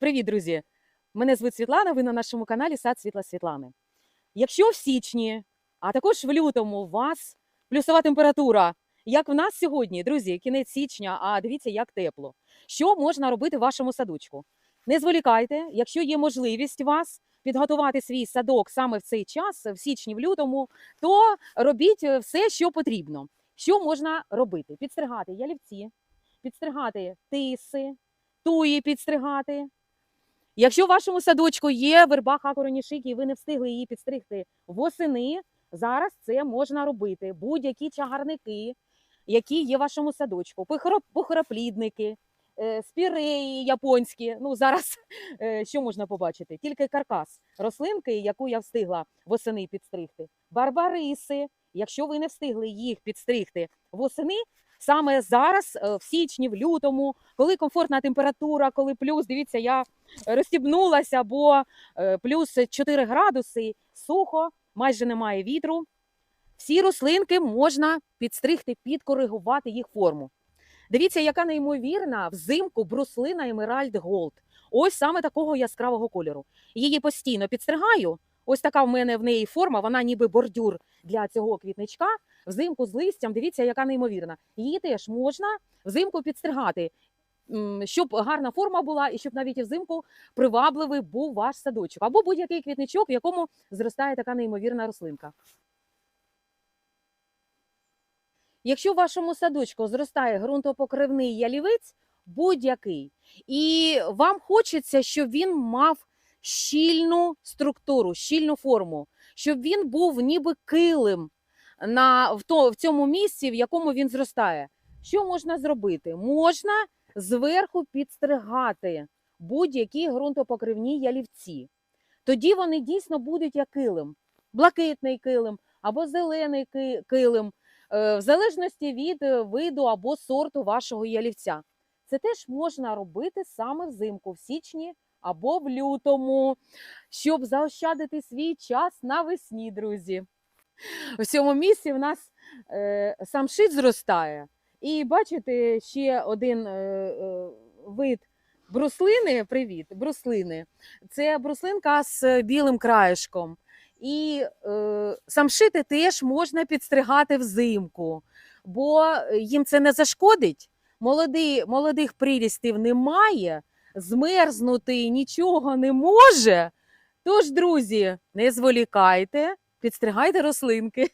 Привіт, друзі! Мене звуть Світлана. Ви на нашому каналі Сад Світла Світлани. Якщо в січні, а також в лютому у вас плюсова температура, як в нас сьогодні, друзі, кінець січня, а дивіться, як тепло. Що можна робити в вашому садочку? Не зволікайте, якщо є можливість у вас підготувати свій садок саме в цей час, в січні, в лютому, то робіть е, все, що потрібно. Що можна робити? Підстригати ялівці, підстригати тиси, туї підстригати. Якщо в вашому садочку є верба хакоронішики, і ви не встигли її підстригти восени, зараз це можна робити. Будь-які чагарники, які є в вашому садочку, похороплідники, е, спіреї японські. Ну зараз е, що можна побачити? Тільки каркас рослинки, яку я встигла восени підстригти. Барбариси, якщо ви не встигли їх підстригти восени, саме зараз, е, в січні, в лютому, коли комфортна температура, коли плюс, дивіться, я розстібнулася, бо е, плюс 4 градуси, сухо, майже немає вітру. Всі рослинки можна підстригти, підкоригувати їх форму. Дивіться, яка неймовірна взимку бруслина Emerald Gold. Ось саме такого яскравого кольору. Її постійно підстригаю. Ось така в мене в неї форма, вона ніби бордюр для цього квітничка. Взимку з листям. Дивіться, яка неймовірна. Її теж можна взимку підстригати, щоб гарна форма була, і щоб навіть і взимку привабливий був ваш садочок або будь-який квітничок, в якому зростає така неймовірна рослинка. Якщо в вашому садочку зростає ґрунтопокривний ялівець, будь-який, і вам хочеться, щоб він мав щільну структуру, щільну форму, щоб він був ніби килим на, в, то, в цьому місці, в якому він зростає. Що можна зробити? Можна зверху підстригати будь-які ґрунтопокривні ялівці. Тоді вони дійсно будуть як килим, блакитний килим або зелений килим, е, в залежності від е, виду або сорту вашого ялівця. Це теж можна робити саме взимку, в січні або в лютому, щоб заощадити свій час навесні, друзі. В цьому місці в нас е, самшит зростає. І бачите, ще один е, е, вид бруслини. Привіт, бруслини. Це бруслинка з білим краєшком. І е, самшити теж можна підстригати взимку, бо їм це не зашкодить. Молоді, молодих прирістів немає, змерзнути нічого не може. Тож, друзі, не зволікайте, підстригайте рослинки.